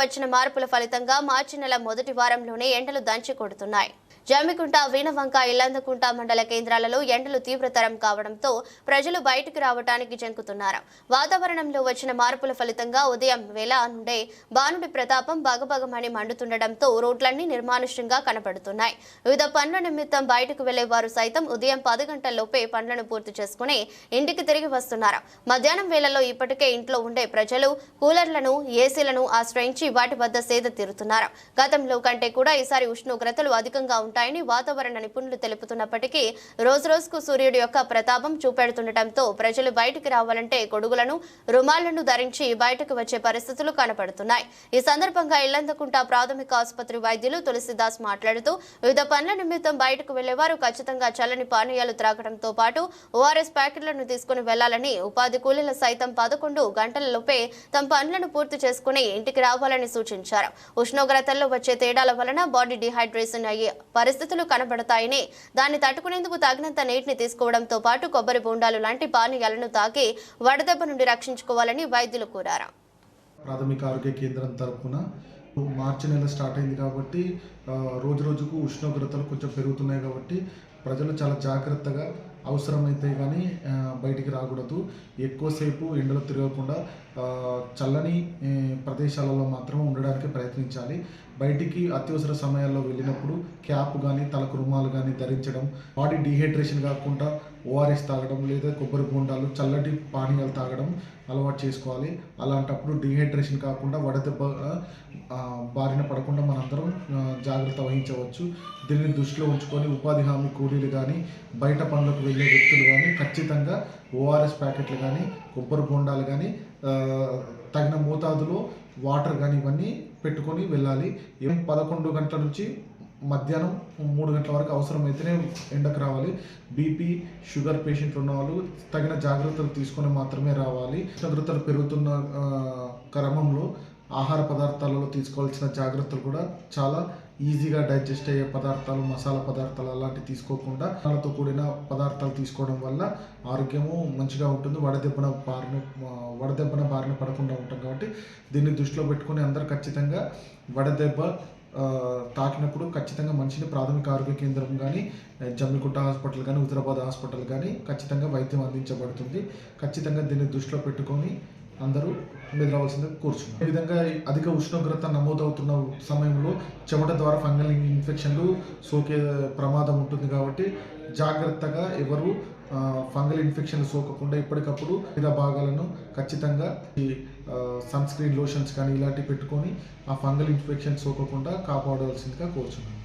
వచ్చిన మార్పుల ఫలితంగా మార్చి నెల మొదటి వారంలోనే ఎండలు దంచి కొడుతున్నాయి. జమ్మికుంట వీణవంక ఇల్లందకుంట మండల కేంద్రాలలో ఎండలు తీవ్రతరం కావడంతో ప్రజలు బయటకు రావడానికి జంకుతున్నారు. వాతావరణంలో వచ్చిన మార్పుల ఫలితంగా ఉదయం వేళ నుండే బానుడి ప్రతాపం భగభగమని మండుతుండటంతో రోడ్లన్నీ నిర్మానుష్యంగా కనపడుతున్నాయి. వివిధ పనుల నిమిత్తం బయటకు వెళ్ళే వారు సైతం ఉదయం పది గంటల్లోపే పనులను పూర్తి చేసుకుని ఇంటికి తిరిగి వస్తున్నారు. మధ్యాహ్నం వేళలో ఇప్పటికే ఇంట్లో ఉండే ప్రజలు కూలర్లను ఏసీలను ఆశ్రయించి వాటి వద్ద సేద తీరుతున్నారు. గతంలో కంటే కూడా ఈసారి ఉష్ణోగ్రతలు అధికంగా ఉంటాయి. ఉంటాయని వాతావరణ నిపుణులు తెలుపుతున్నప్పటికీ రోజు రోజుకు సూర్యుడి యొక్క ప్రతాపం చూపెడుతుండటంతో ప్రజలు బయటికి రావాలంటే గొడుగులను రుమాలను ధరించి బయటకు వచ్చే పరిస్థితులు కనపడుతున్నాయి. ఈ సందర్భంగా ఇల్లందకుంట ప్రాథమిక ఆసుపత్రి వైద్యులు తులసిదాస్ మాట్లాడుతూ వివిధ పనుల నిమిత్తం బయటకు వెళ్ళేవారు ఖచ్చితంగా చల్లని పానీయాలు త్రాగడంతో పాటు ఓఆర్ఎస్ ప్యాకెట్లను తీసుకుని వెళ్ళాలని ఉపాధి కూలీల సైతం పదకొండు గంటలలోపే తమ పనులను పూర్తి చేసుకుని ఇంటికి రావాలని సూచించారు. ఉష్ణోగ్రతల్లో వచ్చే తేడాల వలన బాడీ డిహైడ్రేషన్ అయ్యే పరిస్థితులు కనబడతాయని దాన్ని తట్టుకునేందుకు తగినంత నీటిని తీసుకోవడంతో పాటు కొబ్బరి బోండాలు లాంటి పానీయాలను తాగి వడదెబ్బ నుండి రక్షించుకోవాలని వైద్యులు కోరారు. ప్రాథమిక ఆరోగ్య కేంద్రం తరపున మార్చి నెల స్టార్ట్ అయింది కాబట్టి రోజు రోజుకు ఉష్ణోగ్రతలు కొంచెం పెరుగుతున్నాయి కాబట్టి ప్రజలు చాలా జాగ్రత్తగా అవసరమైతే కానీ బయటికి రాకూడదు. ఎక్కువసేపు ఎండలో తిరగకుండా చల్లని ప్రదేశాలలో మాత్రం ఉండడానికి ప్రయత్నించాలి. బయటికి అత్యవసర సమయాల్లో వెళ్ళినప్పుడు క్యాప్ కానీ తలకు రుమాలు కానీ ధరించడం బాడీ డీహైడ్రేషన్ కాకుండా ఓఆర్ఎస్ తాగడం లేదా కొబ్బరి బోండాలు చల్లటి పానీయాలు తాగడం అలవాటు చేసుకోవాలి. అలాంటప్పుడు డీహైడ్రేషన్ కాకుండా వడదెబ్బ బారిన పడకుండా మనందరం జాగ్రత్త వహించవచ్చు. దీన్ని దృష్టిలో ఉంచుకొని ఉపాధి హామీ కూలీలు కానీ బయట పనులకు వెళ్ళే వ్యక్తులు కానీ ఖచ్చితంగా ఓఆర్ఎస్ ప్యాకెట్లు కానీ కొబ్బరి బోండాలు కానీ తగిన మోతాదులో వాటర్ కానీ ఇవన్నీ పెట్టుకొని వెళ్ళాలి. ఏం పదకొండు గంటల నుంచి మధ్యాహ్నం మూడు గంటల వరకు అవసరమైతేనే ఎండకు రావాలి. బీపీ షుగర్ పేషెంట్లు ఉన్న వాళ్ళు తగిన జాగ్రత్తలు తీసుకొని మాత్రమే రావాలి. ఉష్ణోగ్రతలు పెరుగుతున్న క్రమంలో ఆహార పదార్థాలలో తీసుకోవాల్సిన జాగ్రత్తలు కూడా చాలా ఈజీగా డైజెస్ట్ అయ్యే పదార్థాలు మసాలా పదార్థాలు అలాంటివి తీసుకోకుండా దానితో కూడిన పదార్థాలు తీసుకోవడం వల్ల ఆరోగ్యము మంచిగా ఉంటుంది. వడదెబ్బన బారిన వడదెబ్బన బారిన పడకుండా ఉంటాం కాబట్టి దీన్ని దృష్టిలో పెట్టుకొని అందరు ఖచ్చితంగా వడదెబ్బ తాకినప్పుడు ఖచ్చితంగా మనిషిని ప్రాథమిక ఆరోగ్య కేంద్రం కానీ జమ్మికుంట హాస్పిటల్ కానీ హుజరాబాద్ హాస్పిటల్ కానీ ఖచ్చితంగా వైద్యం అందించబడుతుంది. ఖచ్చితంగా దీన్ని దృష్టిలో పెట్టుకొని అందరూ మెదలవలసిందిగా కూర్చున్నాం ఈ విధంగా అధిక ఉష్ణోగ్రత నమోదవుతున్న సమయంలో చెమట ద్వారా ఫంగల్ ఇన్ఫెక్షన్లు సోకే ప్రమాదం ఉంటుంది కాబట్టి జాగ్రత్తగా ఎవరు ఫంగల్ ఇన్ఫెక్షన్ సోకకుండా ఎప్పటికప్పుడు వివిధ భాగాలను ఖచ్చితంగా ఈ సన్ స్క్రీన్ లోషన్స్ కానీ ఇలాంటివి పెట్టుకొని ఆ ఫంగల్ ఇన్ఫెక్షన్ సోకకుండా కాపాడవలసిందిగా కోరుచున్నాను.